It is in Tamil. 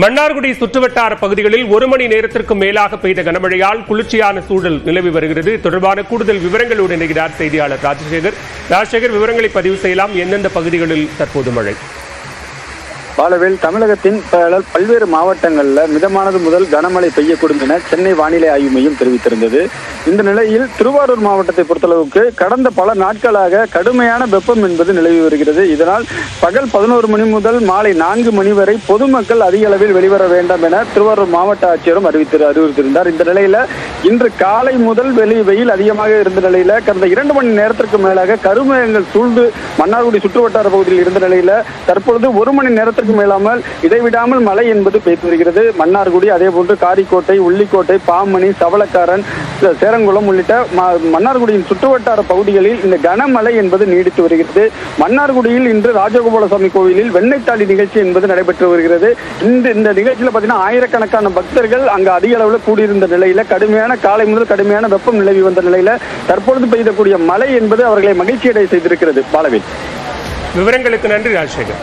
மன்னார்குடி சுற்றுவட்டார பகுதிகளில் ஒரு மணி நேரத்திற்கும் மேலாக பெய்த கனமழையால் குளிர்ச்சியான சூழல் நிலவி வருகிறது. தொடர்பான கூடுதல் விவரங்களோடு இணைகிறார் செய்தியாளர் ராஜசேகர். ராஜசேகர் விவரங்களை பதிவு செய்யலாம். எந்தெந்த பகுதிகளில் தற்போது மழை? பாலவேல் தமிழகத்தின் பல- பல்வேறு மாவட்டங்களில் மிதமானது முதல் கனமழை பெய்யக்கூடும் என சென்னை வானிலை ஆய்வு மையம் தெரிவித்திருந்தது. இந்த நிலையில் திருவாரூர் மாவட்டத்தை பொறுத்தளவுக்கு கடந்த பல நாட்களாக கடுமையான வெப்பம் என்பது நிலவி வருகிறது. இதனால் பகல் பதினோரு மணி முதல் மாலை நான்கு மணி வரை பொதுமக்கள் அதிக அளவில் வெளிவர வேண்டாம் என திருவாரூர் மாவட்ட ஆட்சியரும் அறிவித்து அறிவித்திருந்தார் இந்த நிலையில இன்று காலை முதல் வெளி வெயில் அதிகமாக இருந்த நிலையில கடந்த இரண்டு மணி நேரத்திற்கு மேலாக கருமேகங்கள் சூழ்ந்து மன்னார்குடி சுற்றுவட்டார பகுதியில் இருந்த நிலையில தற்பொழுது ஒரு மணி நேரத்திற்கு மேலாமல் இடைவிடாமல் மழை என்பது பெய்து வருகிறது. மன்னார்குடி அதே போன்று காரிக்கோட்டை உள்ளிக்கோட்டை பாமணி சவளக்காரன் சேரங்குளம் உள்ளிட்ட மன்னார்குடியின் சுற்றுவட்டார பகுதிகளில் இந்த கனமழை என்பது நீடித்து வருகிறது. மன்னார்குடியில் இன்று ராஜகோபாலசாமி கோவிலில் வெண்ணைத்தாளி நிகழ்ச்சி என்பது நடைபெற்று வருகிறது. இந்த இந்த நிகழ்ச்சியில் பார்த்தீங்கன்னா ஆயிரக்கணக்கான பக்தர்கள் அங்கு அதிக அளவில் கூடியிருந்த நிலையில கடுமையான காலை முதல் கடுமையான வெப்பம் நிலவி வந்த நிலையில தற்பொழுது பெய்தக்கூடிய மழை என்பது அவர்களை மகிழ்ச்சியடை செய்திருக்கிறது. பாலவில். விவரங்களுக்கு நன்றி ராஜசேகர்.